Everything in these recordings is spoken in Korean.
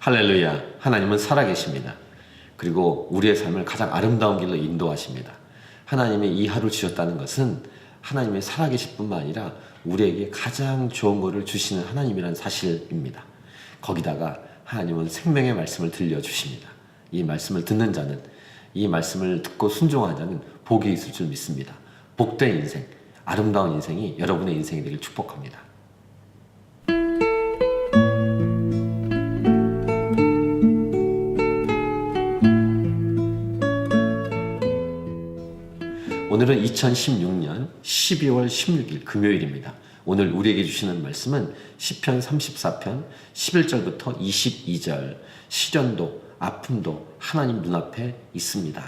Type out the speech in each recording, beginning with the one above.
할렐루야. 하나님은 살아계십니다. 그리고 우리의 삶을 가장 아름다운 길로 인도하십니다. 하나님이 이 하루 주셨다는 것은 하나님의 살아계실 뿐만 아니라 우리에게 가장 좋은 것을 주시는 하나님이라는 사실입니다. 거기다가 하나님은 생명의 말씀을 들려주십니다. 이 말씀을 듣는 자는 이 말씀을 듣고 순종하는 자는 복이 있을 줄 믿습니다. 복된 인생, 아름다운 인생이 여러분의 인생이 되길 축복합니다. 오늘은 2016년 12월 16일 금요일입니다. 오늘 우리에게 주시는 말씀은 시편 34편 11절부터 22절 시련도 아픔도 하나님 눈앞에 있습니다.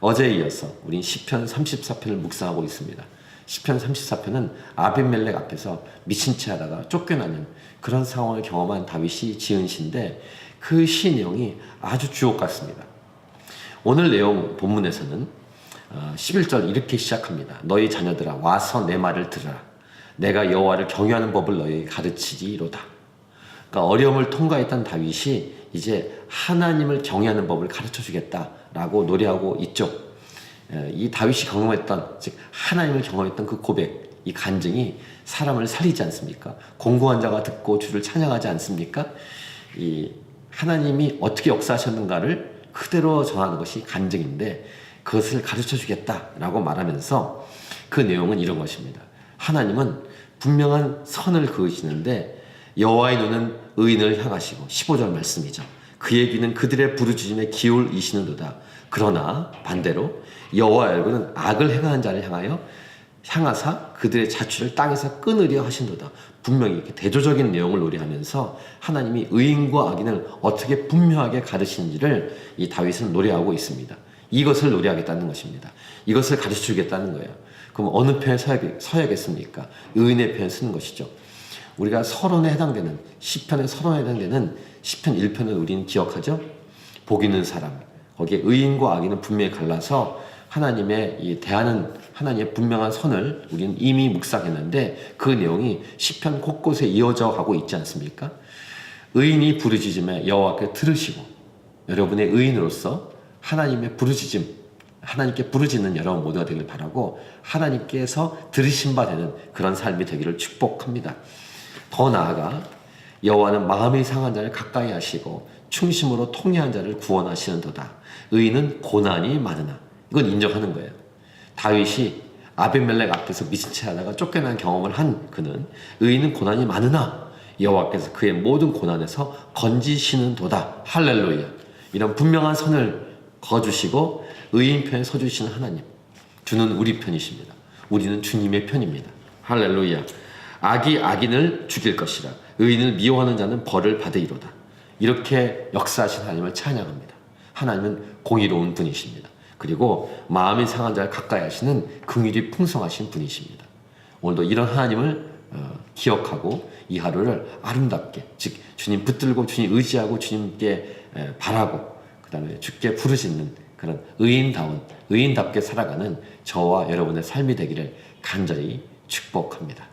어제에 이어서 우린 시편 34편을 묵상하고 있습니다. 시편 34편은 아벤멜렉 앞에서 미친 채 하다가 쫓겨나는 그런 상황을 경험한 다윗이 지은 시인데 그시 내용이 아주 주옥 같습니다. 오늘 내용 본문에서는 어, 11절 이렇게 시작합니다. 너희 자녀들아 와서 내 말을 들으라. 내가 여호와를 경외하는 법을 너희에게 가르치리로다. 그러니까 어려움을 통과했던 다윗이 이제 하나님을 경외하는 법을 가르쳐 주겠다라고 노래하고 있죠. 에, 이 다윗이 경험했던 즉 하나님을 경험했던 그 고백, 이 간증이 사람을 살리지 않습니까? 공고한 자가 듣고 주를 찬양하지 않습니까? 이 하나님이 어떻게 역사하셨는가를 그대로 전하는 것이 간증인데 그것을 가르쳐 주겠다라고 말하면서 그 내용은 이런 것입니다. 하나님은 분명한 선을 그으시는데 여호와의 눈은 의인을 향하시고 15절 말씀이죠. 그의 귀는 그들의 부르짖음에 기울이시는도다. 그러나 반대로 여호와의 얼굴은 악을 행하는 자를 향하여 향하사 그들의 자취를 땅에서 끊으려 하신도다. 분명히 이렇게 대조적인 내용을 노래하면서 하나님이 의인과 악인을 어떻게 분명하게 가르치는지를 이 다윗은 노래하고 있습니다. 이것을 노래하겠다는 것입니다. 이것을 가르쳐 주겠다는 거예요. 그럼 어느 편에 서야 겠습니까? 의인의 편에 쓰는 것이죠. 우리가 서론에 해당되는 시편의 서론에 해당되는 시편 1편을 우리는 기억하죠. 복 있는 사람 거기에 의인과 악인은 분명히 갈라서 하나님의 이 대하는 하나님의 분명한 선을 우리는 이미 묵상했는데 그 내용이 시편 곳곳에 이어져 가고 있지 않습니까? 의인이 부르짖음에 여호와께 들으시고 여러분의 의인으로서 하나님의 부르짖음 하나님께 부르짖는 여러분 모두가 되길 바라고 하나님께서 들으신 바 되는 그런 삶이 되기를 축복합니다. 더 나아가 여호와는 마음이 상한 자를 가까이 하시고 충심으로 통회한 자를 구원하시는도다. 의인은 고난이 많으나 이건 인정하는 거예요. 다윗이 아벤멜렉 앞에서 미친 채 하다가 쫓겨난 경험을 한 그는 의인은 고난이 많으나 여호와께서 그의 모든 고난에서 건지시는 도다. 할렐루야. 이런 분명한 선을 거주시고 의인 편에 서주시는 하나님. 주는 우리 편이십니다. 우리는 주님의 편입니다. 할렐루야. 악이 악인을 죽일 것이라. 의인을 미워하는 자는 벌을 받으리로다. 이렇게 역사하신 하나님을 찬양합니다. 하나님은 공의로운 분이십니다. 그리고 마음이 상한 자를 가까이 하시는 긍휼이 풍성하신 분이십니다. 오늘도 이런 하나님을 어, 기억하고 이 하루를 아름답게 즉 주님 붙들고 주님 의지하고 주님께 에, 바라고 그다음에 주께 부르짖는 그런 의인다운 의인답게 살아가는 저와 여러분의 삶이 되기를 간절히 축복합니다.